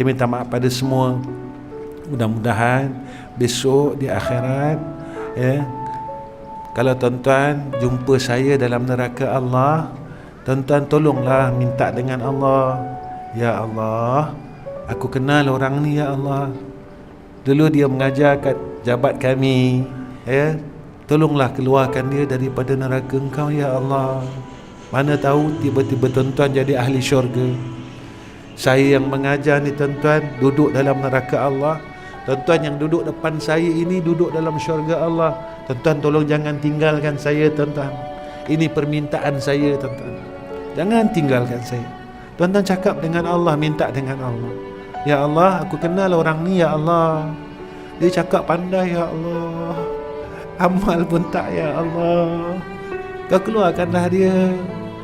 Saya minta maaf pada semua. Mudah-mudahan besok di akhirat ya kalau tuan-tuan jumpa saya dalam neraka Allah, tuan-tuan tolonglah minta dengan Allah. Ya Allah, aku kenal orang ni ya Allah. Dulu dia mengajar kat jabat kami, ya. Tolonglah keluarkan dia daripada neraka engkau ya Allah. Mana tahu tiba-tiba tuan-tuan jadi ahli syurga. Saya yang mengajar ni tuan-tuan duduk dalam neraka Allah. Tuan-tuan yang duduk depan saya ini duduk dalam syurga Allah. Tuan-tuan tolong jangan tinggalkan saya tuan-tuan. Ini permintaan saya tuan-tuan. Jangan tinggalkan saya. Tuan-tuan cakap dengan Allah, minta dengan Allah. Ya Allah, aku kenal orang ni ya Allah. Dia cakap pandai ya Allah. Amal pun tak ya Allah. Kau keluarkanlah dia.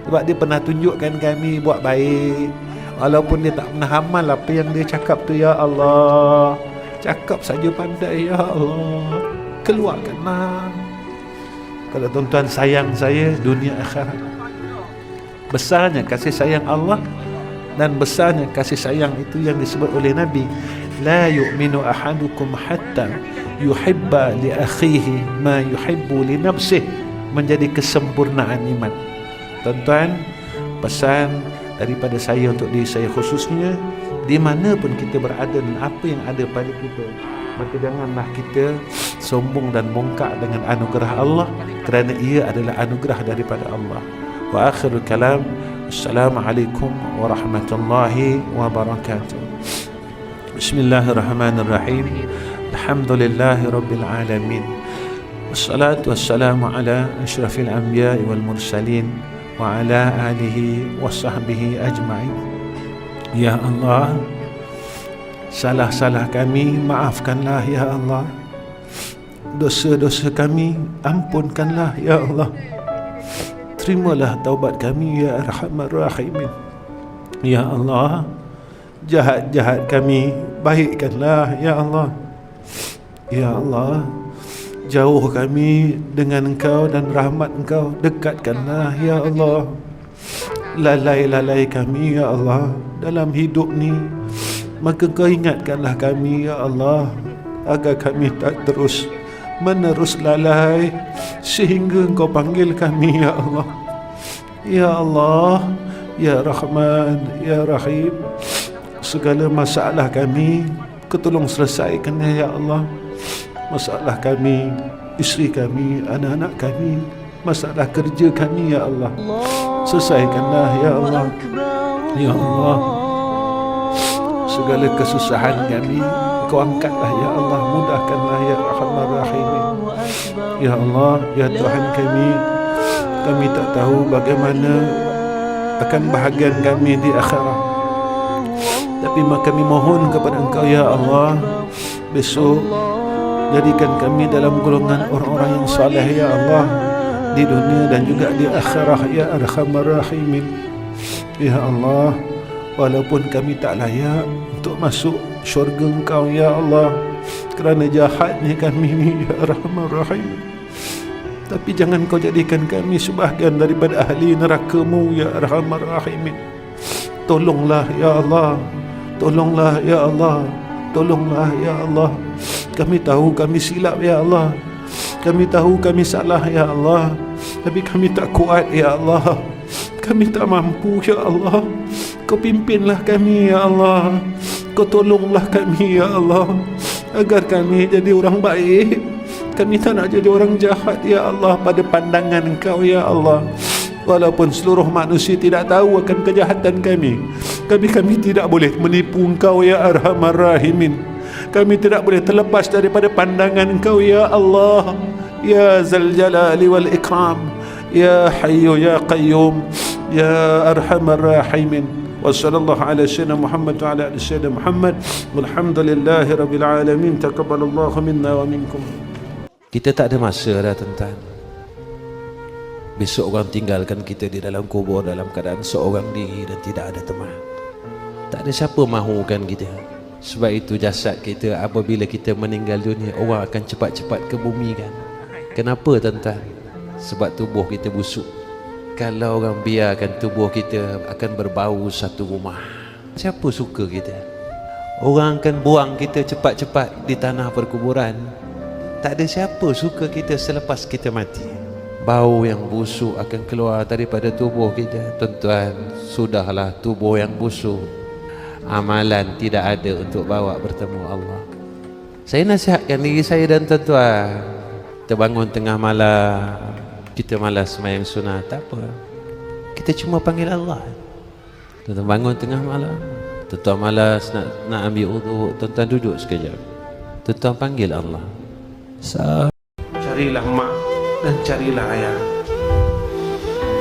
Sebab dia pernah tunjukkan kami buat baik. Walaupun dia tak pernah amal apa yang dia cakap tu ya Allah. Cakap saja pandai ya Allah. Keluarkanlah. Kalau tuan-tuan sayang saya dunia akhirat. Besarnya kasih sayang Allah dan besarnya kasih sayang itu yang disebut oleh Nabi. La yu'minu ahadukum hatta yuhibba li akhihi ma yuhibbu li nafsih menjadi kesempurnaan iman. Tuan-tuan pesan daripada saya untuk diri saya khususnya di mana pun kita berada dan apa yang ada pada kita maka janganlah kita sombong dan bongkak dengan anugerah Allah kerana ia adalah anugerah daripada Allah. Wa akhirul kalam. Assalamualaikum warahmatullahi wabarakatuh. Bismillahirrahmanirrahim. Alhamdulillahi rabbil alamin. Wassalatu wassalamu ala ashrafil anbiya wal mursalin wa ala alihi wa sahbihi ajma'in. Ya Allah Salah-salah kami maafkanlah ya Allah. Dosa-dosa kami ampunkanlah ya Allah. Terimalah taubat kami ya Arhamar Rahimin. Ya Allah Jahat-jahat kami baikkanlah ya Allah. Ya Allah Jauh kami dengan engkau dan rahmat engkau. Dekatkanlah ya Allah. Lalai-lalai kami ya Allah Dalam hidup ni. Maka kau ingatkanlah kami ya Allah Agar kami tak terus menerus lalai Sehingga kau panggil kami ya Allah. Ya Allah Ya Rahman Ya Rahim Segala masalah kami Kau tolong selesaikan ya Allah Masalah kami Isteri kami Anak-anak kami Masalah kerja kami ya Allah. Selesaikanlah ya Allah. Ya Allah. Segala kesusahan kami kau angkatlah ya Allah. Mudahkanlah ya Rahman Rahim. Ya Allah ya Tuhan kami kami tak tahu bagaimana akan bahagian kami di akhirat. Tapi kami mohon kepada engkau ya Allah besok jadikan kami dalam golongan orang-orang yang saleh ya Allah di dunia dan juga di akhirat ya Arhamar Rahimin. Ya Allah walaupun kami tak layak untuk masuk syurga engkau ya Allah kerana jahatnya kami ni ya Rahman Rahim tapi jangan kau jadikan kami sebahagian daripada ahli nerakamu ya Rahman Rahim tolonglah ya Allah tolonglah ya Allah tolonglah ya Allah kami tahu kami silap ya Allah. Kami tahu kami salah ya Allah. Tapi kami tak kuat ya Allah. Kami tak mampu ya Allah. Kau pimpinlah kami ya Allah. Kau tolonglah kami ya Allah. Agar kami jadi orang baik. Kami tak nak jadi orang jahat ya Allah Pada pandangan engkau ya Allah. Walaupun seluruh manusia tidak tahu akan kejahatan kami Kami kami tidak boleh menipu engkau ya Arhamar Rahimin Kami tidak boleh terlepas daripada pandangan engkau ya Allah Ya Zal Jalali wal Ikram Ya Hayyu ya Qayyum Ya Arhamar Rahimin وصلى الله على سيدنا محمد وعلى ال سيدنا محمد والحمد لله رب العالمين تقبل الله منا ومنكم kita tak ada masa dah tuan besok orang tinggalkan kita di dalam kubur dalam keadaan seorang diri dan tidak ada teman tak ada siapa mahukan kita sebab itu jasad kita apabila kita meninggal dunia orang akan cepat-cepat ke bumi kan kenapa tuan sebab tubuh kita busuk kalau orang biarkan tubuh kita akan berbau satu rumah siapa suka kita Orang akan buang kita cepat-cepat di tanah perkuburan. Tak ada siapa suka kita selepas kita mati. Bau yang busuk akan keluar daripada tubuh kita. Tuan-tuan, sudahlah tubuh yang busuk. Amalan tidak ada untuk bawa bertemu Allah. Saya nasihatkan diri saya dan tuan-tuan. Kita bangun tengah malam. Kita malas main sunat. Tak apa. Kita cuma panggil Allah. Tuan-tuan bangun tengah malam. Tuan-tuan malas nak nak ambil uduk. Tuan-tuan duduk sekejap. Tuan-tuan panggil Allah. Sa Carilah mak dan carilah ayah.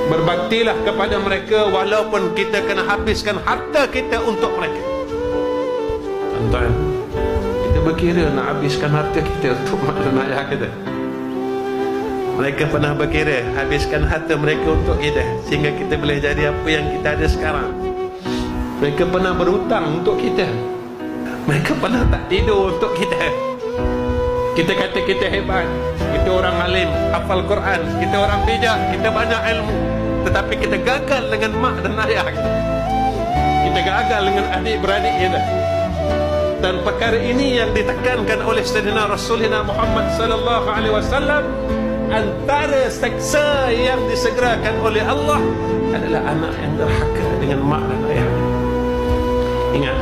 Berbaktilah kepada mereka walaupun kita kena habiskan harta kita untuk mereka. Tuan-tuan, kita berkira nak habiskan harta kita untuk mak dan ayah kita. Mereka pernah berkira habiskan harta mereka untuk kita sehingga kita boleh jadi apa yang kita ada sekarang. Mereka pernah berhutang untuk kita. Mereka pernah tak tidur untuk kita. Kita kata kita hebat, kita orang alim, hafal Quran, kita orang bijak, kita banyak ilmu. Tetapi kita gagal dengan mak dan ayah kita. Kita gagal dengan adik-beradik kita. Dan perkara ini yang ditekankan oleh Sayyidina Rasulullah Muhammad sallallahu alaihi wasallam antara seksa yang disegerakan oleh Allah adalah anak yang derhaka dengan mak dan ayah. Ingat,